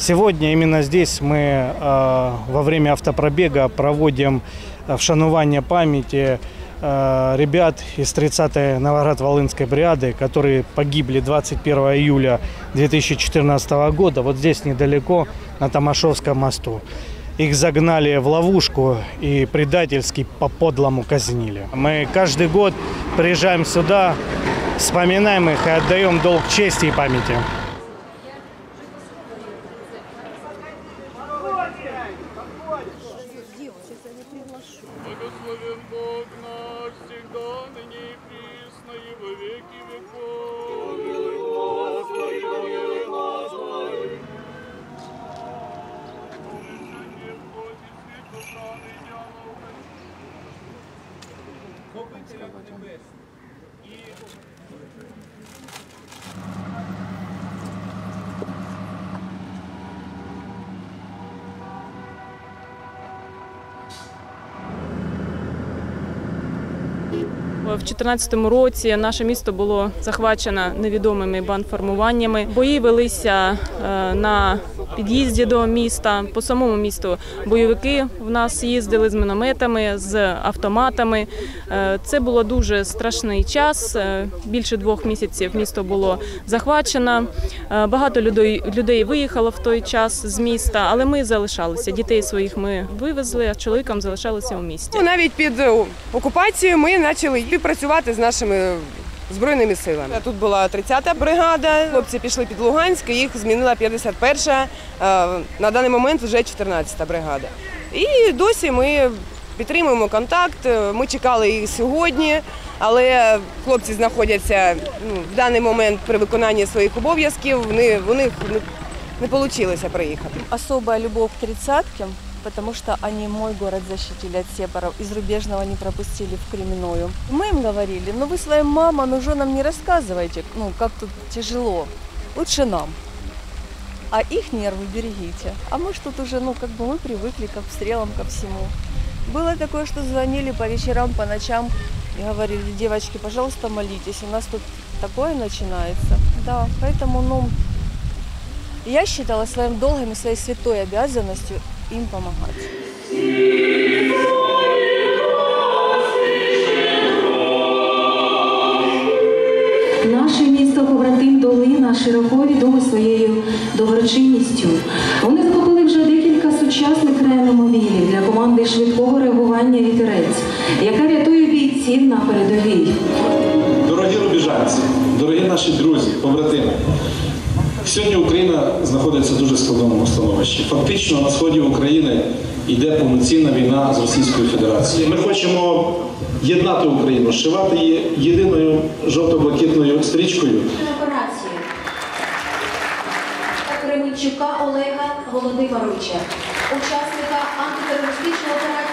Сегодня именно здесь мы э, во время автопробега проводим э, вшанування памяти э, ребят из 30-й Новоград-Волынской бригады, которые погибли 21 июля 2014 года вот здесь недалеко на Томашовском мосту. Их загнали в ловушку и предательски по-подлому казнили. Мы каждый год приезжаем сюда, вспоминаем их и отдаем долг чести и памяти. Сейчас я не приглашу. Благословен Бог наш всегда, ныне и присно, и во веки веков. Помилуй, Господи, помилуй, Господи. Копителя небесного. І... В 2014 році наше місто було захвачено невідомими бандформуваннями. Бої велися е, на під'їзді до міста. По самому місту бойовики в нас їздили з мінометами, з автоматами. Е, Це було дуже страшний час. Е, Більше двох місяців місто було захвачено. Е, Багато людей, людей виїхало в той час з міста, але ми залишалися. Дітей своїх ми вивезли, а чоловікам залишалися у місті. Ну, Навіть під окупацією ми почали співпрацювати з нашими збройними силами. Тут була 30-та бригада. Хлопці пішли під Луганськ, їх змінила 51-ша, е, на даний момент вже 14-та бригада. І досі ми підтримуємо контакт. Ми чекали їх сьогодні, але хлопці знаходяться ну, в даний момент при виконанні своїх обов'язків. Вони, у них не, вийшло приїхати. особая любовь к тридцаткам, потому что они мой город защитили от сепаров. Из рубежного не пропустили в Кременную. Мы им говорили, ну вы своим мамам и женам не рассказывайте, ну как тут тяжело. Лучше нам. А их нервы берегите. А мы что тут уже, ну как бы мы привыкли к обстрелам, ко всему. Было такое, что звонили по вечерам, по ночам и говорили, девочки, пожалуйста, молитесь, у нас тут такое начинается. Да, поэтому, ну, я считала своим долгом и своей святой обязанностью им помогать. Наше місто побратим Долина широко відоме своєю доброчинністю. Вони захопили вже декілька сучасних реанімобілів для команди швидкого реагування вітерець, яка рятує бійців на передовій. Дорогі рубіжанці, дорогі наші друзі, побратими. Сьогодні Україна знаходиться в дуже складному становищі. Фактично на сході України йде повноцінна війна з Російською Федерацією. Ми хочемо єднати Україну, зшивати її єдиною жовто-блакитною стрічкою. Кременчука Олега Володимировича, учасника антитерористичної операції